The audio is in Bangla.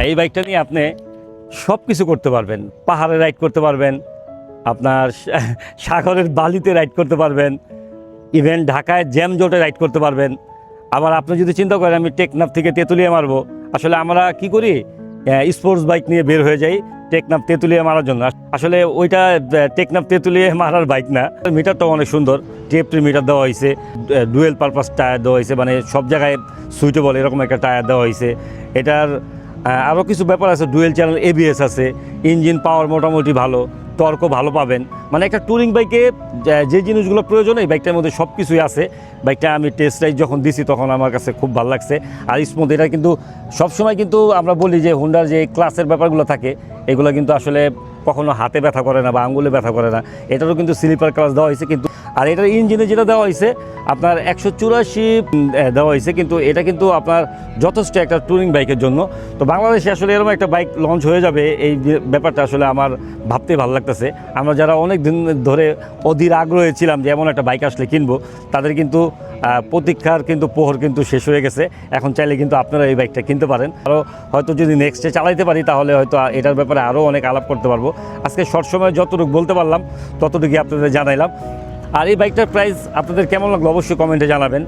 আর এই বাইকটা নিয়ে আপনি সব কিছু করতে পারবেন। পাহাড়ে রাইড করতে পারবেন, আপনার সাগরের বালিতে রাইড করতে পারবেন ইভেন ঢাকায় জ্যাম জোটে রাইড করতে পারবেন। আবার আপনি যদি চিন্তা করেন, আমি টেকনাফ থেকে তেঁতুলিয়া মারবো, আসলে আমরা কি করি? স্পোর্টস বাইক নিয়ে বের হয়ে যাই, টেকনাফ তেঁতুলিয়া মারার জন্য। আসলে ওইটা টেকনাফ তেঁতুলিয়া মারার বাইক না। মিটারটাও অনেক সুন্দর টিএফটি মিটার দেওয়া হয়েছে ডুয়েল পারপাস টায়ার দেওয়া হয়েছে মানে সব জায়গায় সুইটেবল এরকম একটা টায়ার দেওয়া হয়েছে এটার আরও কিছু ব্যাপার আছে, ডুয়েল চ্যানেল এবিএস আছে, ইঞ্জিন পাওয়ার মোটামুটি ভালো তর্ক ভালো পাবেন। মানে একটা ট্যুরিং বাইকে, যে- জিনিসগুলো প্রয়োজন, এই বাইকটার মধ্যে সব কিছুই আছে। বাইকটা আমি টেস্ট রাইড যখন দিছি, তখন আমার কাছে খুব ভালো লাগছে। আর স্মুথ এটা কিন্তু সবসময় কিন্তু আমরা বলি যে হুন্ডার যে ক্লাসের ব্যাপারগুলো থাকে, এগুলো কিন্তু আসলে কখনো হাতে ব্যথা করে না বা আঙ্গুলে ব্যথা করে না। এটারও কিন্তু স্লিপার ক্লাস দেওয়া হয়েছে কিন্তু, আর এটার ইঞ্জিনে যেটা দেওয়া হয়েছে আপনার একশো চুরাশি দেওয়া হয়েছে, কিন্তু এটা কিন্তু আপনার যথেষ্ট একটা ট্যুরিং বাইকের জন্য। তো বাংলাদেশে আসলে এরকম একটা বাইক লঞ্চ হয়ে যাবে, এই ব্যাপারটা আসলে আমার ভাবতে ভালো লাগতেছে। আমরা যারা অনেক দিন ধরে অধীর আগ্রহে ছিলাম যে এমন একটা বাইক আসলে কিনবো, তাদের কিন্তু প্রতীক্ষার কিন্তু পোহর কিন্তু শেষ হয়ে গেছে। এখন চাইলে কিন্তু আপনারা এই বাইকটা কিনতে পারেন। আরও হয়তো যদি নেক্সটে চালাইতে পারি, তাহলে হয়তো এটার ব্যাপারে আরও অনেক আলাপ করতে পারব। আজকে শর্ট সময় যতটুকু বলতে পারলাম, ততটুকুই আপনাদের জানাইলাম। আর এই বাইকটার প্রাইস আপনাদের কেমন লাগল অবশ্যই কমেন্টে জানাবেন।